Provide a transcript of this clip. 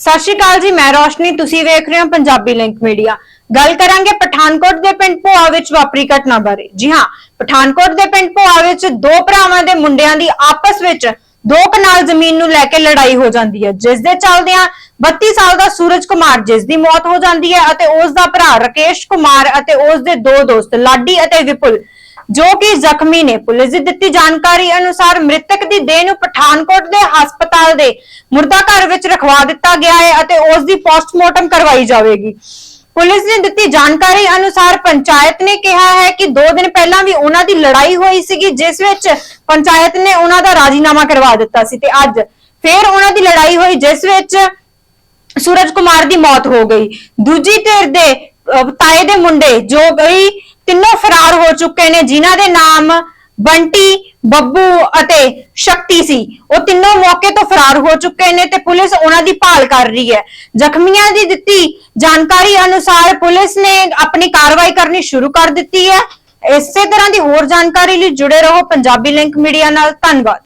ਸਤਿ ਸ਼੍ਰੀ ਅਕਾਲ ਜੀ, ਮੈਂ ਰੋਸ਼ਨੀ, ਤੁਸੀਂ ਵੇਖ ਰਹੇ ਹੋ ਪੰਜਾਬੀ ਲਿੰਕ ਮੀਡੀਆ। ਗੱਲ ਕਰਾਂਗੇ ਪਠਾਨਕੋਟ ਦੇ ਪਿੰਡ ਭੋਆ ਵਿੱਚ ਵਾਪਰੀ ਘਟਨਾ ਬਾਰੇ। ਜੀ ਹਾਂ, ਪਠਾਨਕੋਟ ਦੇ ਪਿੰਡ ਭੋਆ ਵਿੱਚ ਦੋ ਭਰਾਵਾਂ ਦੇ ਮੁੰਡਿਆਂ ਦੀ ਆਪਸ ਵਿੱਚ ਦੋ ਕਨਾਲ ਜ਼ਮੀਨ ਨੂੰ ਲੈ ਕੇ ਲੜਾਈ ਹੋ ਜਾਂਦੀ ਹੈ। ਜਿਸ ਦੇ ਚੱਲਦਿਆਂ 32 ਸਾਲ ਦਾ ਸੂਰਜ ਕੁਮਾਰ, ਜਿਸ ਦੀ ਮੌਤ ਹੋ ਜਾਂਦੀ ਹੈ ਅਤੇ ਉਸ ਦਾ ਭਰਾ ਰਕੇਸ਼ ਕੁਮਾਰ ਅਤੇ ਉਸ ਦੇ ਦੋ ਦੋਸਤ ਲਾਡੀ ਅਤੇ ਵਿਪੁਲ ਜੋ ਕਿ ਜ਼ਖਮੀ ਨੇ। ਪੁਲਿਸ ਦੀ ਦਿੱਤੀ ਜਾਣਕਾਰੀ ਅਨੁਸਾਰ ਮ੍ਰਿਤਕ ਦੀ ਦੇਹ ਨੂੰ ਪਠਾਨਕੋਟ ਦੇ ਹਸਪਤਾਲ ਦੇ ਮੁਰਦਾ ਘਰ ਵਿੱਚ ਰਖਵਾ ਦਿੱਤਾ ਗਿਆ ਹੈ ਅਤੇ ਉਸ ਦੀ ਪੋਸਟਮਾਰਟਮ ਕਰਵਾਈ ਜਾਵੇਗੀ। ਪੁਲਿਸ ਨੇ ਦਿੱਤੀ ਜਾਣਕਾਰੀ ਅਨੁਸਾਰ ਪੰਚਾਇਤ ਨੇ ਕਿਹਾ ਹੈ ਕਿ 2 ਦਿਨ ਪਹਿਲਾਂ ਵੀ ਉਹਨਾਂ ਦੀ ਲੜਾਈ ਹੋਈ ਸੀਗੀ, ਜਿਸ ਵਿੱਚ ਪੰਚਾਇਤ ਨੇ ਉਹਨਾਂ ਦਾ ਰਾਜੀਨਾਮਾ ਕਰਵਾ ਦਿੱਤਾ ਸੀ ਤੇ ਅੱਜ ਫੇਰ ਉਹਨਾਂ ਦੀ ਲੜਾਈ ਹੋਈ, ਜਿਸ ਵਿੱਚ ਸੂਰਜ ਕੁਮਾਰ ਦੀ ਮੌਤ ਹੋ ਗਈ। ਦੂਜੀ ਧਿਰ ਦੇ ਤਾਏ ਦੇ ਮੁੰਡੇ ਜੋ ਗਈ ਚੁੱਕੇ ਨੇ, ਜਿਨ੍ਹਾਂ ਦੇ ਨਾਮ ਬੰਟੀ, ਬੱਬੂ ਅਤੇ ਸ਼ਕਤੀ ਸੀ। ਉਹ ਤਿੰਨੋਂ ਮੌਕੇ ਤੋਂ ਫਰਾਰ ਹੋ ਚੁੱਕੇ ਨੇ ਤੇ ਪੁਲਿਸ ਉਹਨਾਂ ਦੀ ਭਾਲ ਕਰ ਰਹੀ ਹੈ। ਜ਼ਖਮੀਆਂ ਦੀ ਦਿੱਤੀ ਜਾਣਕਾਰੀ ਅਨੁਸਾਰ ਪੁਲਿਸ ਨੇ ਆਪਣੀ ਕਾਰਵਾਈ ਕਰਨੀ ਸ਼ੁਰੂ ਕਰ ਦਿੱਤੀ ਹੈ। ਇਸੇ ਤਰ੍ਹਾਂ ਦੀ ਹੋਰ ਜਾਣਕਾਰੀ ਲਈ ਜੁੜੇ ਰਹੋ ਪੰਜਾਬੀ ਲਿੰਕ ਮੀਡੀਆ ਨਾਲ। ਧੰਨਵਾਦ।